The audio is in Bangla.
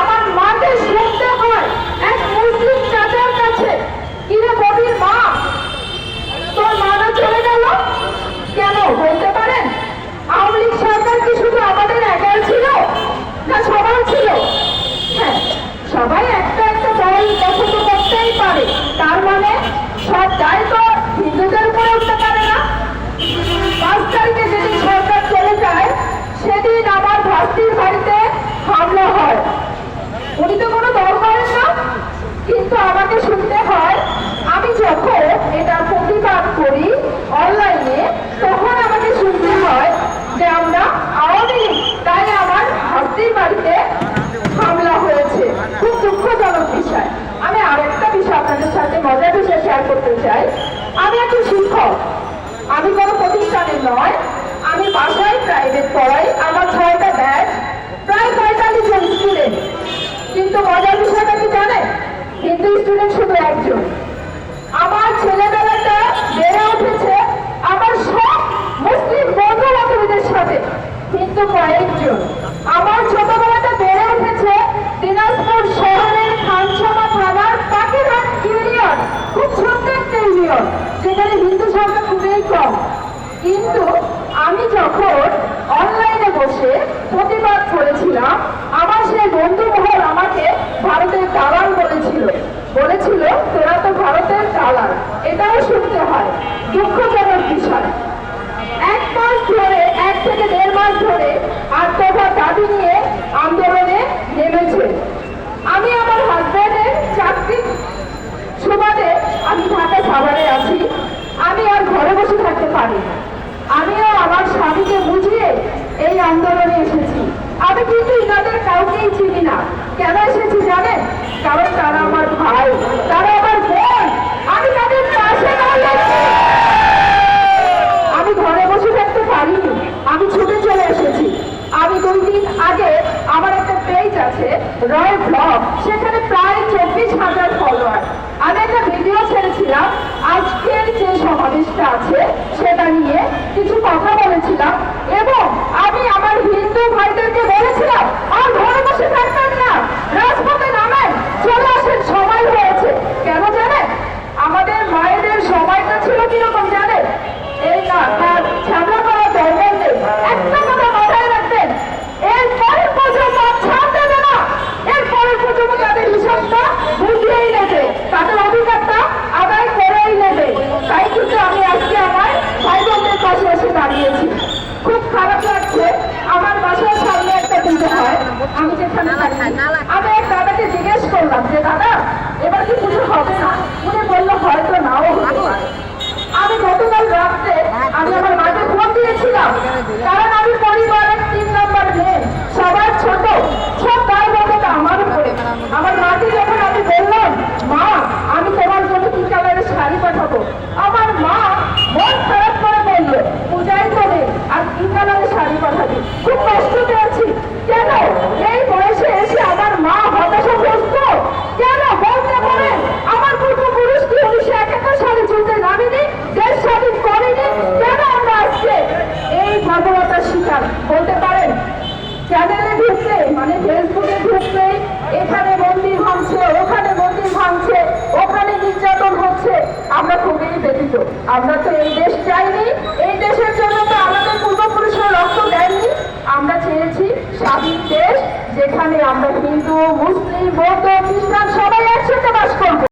আমার মা? তোর মা না কেন, বলতে পারেন? আওয়ামী লীগ সরকার কি শুধু আমাদের একার ছিল? না সবার ছিল? হ্যাঁ সবাই একটা একটা বই পছন্দ করতেই পারে। তার মানে সব যাই তো হিন্দুদের করতে চাই কিন্তু আমি যখন অনলাইনে বসে প্রতিবাদ করেছিলাম, আমার সেই বন্ধু মহল আমাকে ভারতের দালাল বলেছিল। বলেছিল, তোরা তো ভারতের দালাল, এটাও শুনতে হয়। দুঃখজনক বিষয়। এক মাস ধরে, এক থেকে দেড় মাস ধরে আত্মঘাত দাবি নিয়ে আন্দোলন রয় ব্লগ সেখানে প্রায় চব্বিশ হাজার ফলোয়ার আমি একটা ভিডিও ছেড়েছিলাম। আজকের যে সমাবেশটা আছে, সেটা নিয়ে প্রতিষ্ঠান বলতে পারেন, চ্যানেলে ঢুকলে মানে ফেসবুকে ঢুকলে, এখানে মন্দির ভাঙছে, ওখানে মন্দির ভাঙছে, ওখানে নির্যাতন হচ্ছে, আমরা খুবই ব্যতীত আমরা তো এই দেশ চাইনি, এই দেশের জন্য তো আমাদের পূর্বপুরুষরা রক্ত দেয়নি। আমরা চেয়েছি স্বাধীন দেশ যেখানে আমরা হিন্দু, মুসলিম, বৌদ্ধ, খ্রিস্টান সবাই একসাথে বাস করব।